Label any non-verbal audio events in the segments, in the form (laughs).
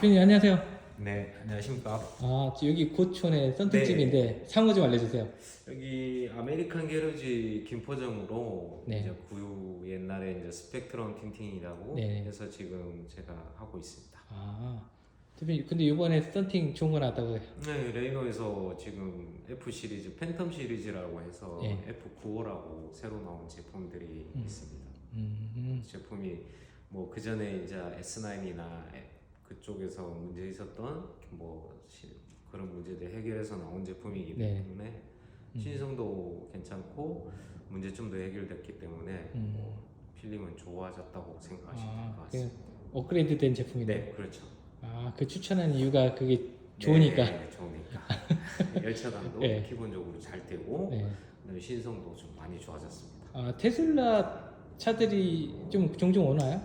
대표님 안녕하세요. 네, 안녕하십니까. 아저 여기 고촌의 썬팅집인데 상호 좀 알려주세요. 여기 아메리칸 게러지 김포점으로 네. 이제 구유 옛날에 이제 스펙트럼 틴팅이라고 네. 해서 지금 제가 하고 있습니다. 아 대표님 근데 이번에 썬팅 좋은 거 나왔다고 해요. 네, 레이노에서 지금 F 시리즈 팬텀 시리즈라고 해서 네. F95라고 새로 나온 제품들이 음. 있습니다. 음, 제품이 뭐 그 전에 이제 S9이나 그쪽에서 문제 있었던 뭐 시- 그런 문제들 해결해서 나온 제품이기 네. 때문에 음. 신성도 괜찮고 문제점도 해결됐기 때문에 음. 뭐 필름은 좋아졌다고 생각하시면 될것 아, 같습니다. 업그레이드된 제품이네. 네, 그렇죠. 아 그 추천한 이유가 그게 좋으니까. 네, 좋으니까. (laughs) 열차단도 네. 기본적으로 잘 되고 네. 신성도 좀 많이 좋아졌습니다. 아 테슬라 차들이 좀 종종 오나요?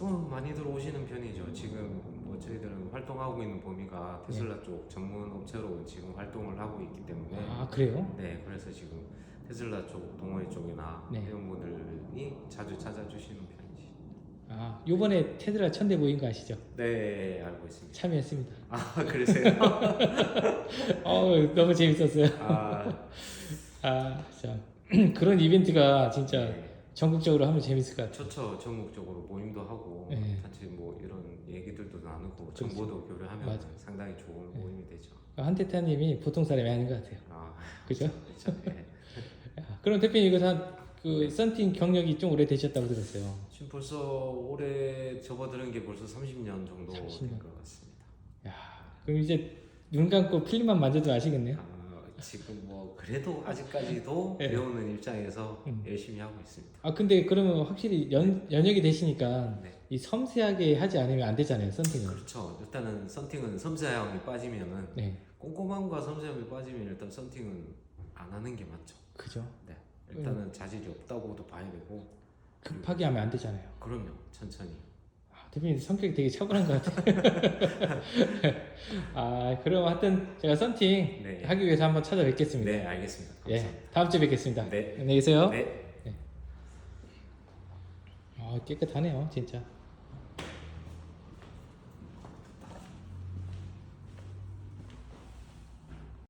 어, 많이 들어오시는 편이죠. 지금 뭐 저희들은 활동하고 있는 범위가 테슬라 쪽 전문 업체로 지금 활동을 하고 있기 때문에 아 그래요? 네 그래서 지금 테슬라 쪽 동호회 쪽이나 네. 회원분들이 자주 찾아주시는 편이지. 아 요번에 테슬라 천대 모인 거 아시죠? 네 알고 있습니다. 참여했습니다. 아 그러세요? (laughs) 어 너무 재밌었어요. 아 아 참. (clears throat) 그런 이벤트가 진짜 네. 전국적으로 하면 재밌을 것 같아요. 좋죠. 전국적으로 모임도 하고 네. 같이 뭐 이런 얘기들도 나누고 그렇죠. 정보도 교류하면 맞아. 상당히 좋은 네. 모임이 되죠. 한테타님이 보통 사람이 아닌 것 같아요. 아 그죠? 그렇죠. 네. 야, 그럼 대표님 이거 다그 썬팅 경력이 좀 오래 되셨다고 들었어요. 지금 벌써 올해 접어드는 게 벌써 30년 정도 30년. 된 것 같습니다. 야, 그럼 이제 눈 감고 필름만 만져도 아시겠네요. 아, 지금 뭐 그래도 아직까지도 네. 배우는 입장에서 음. 열심히 하고 있습니다. 아 근데 그러면 확실히 연 연역이 되시니까 네. 이 섬세하게 하지 않으면 안 되잖아요, 썬팅은. 그렇죠. 일단은 썬팅은 섬세함이 빠지면은 네, 꼼꼼함과 섬세함이 빠지면 일단 썬팅은 안 하는 게 맞죠. 그죠. 네. 일단은 자질이 없다고도 봐야 되고 급하게 하면 안 되잖아요. 그럼요. 천천히. 아, 대표님 성격이 되게 차분한 것 같아요. (laughs) 아, 그럼 하여튼 제가 썬팅 네. 하기 위해서 한번 찾아뵙겠습니다. 네, 알겠습니다. 예, 감사합니다. 다음 주에 뵙겠습니다. 네. 안녕히 계세요. 네. 아, 깨끗하네요, 진짜.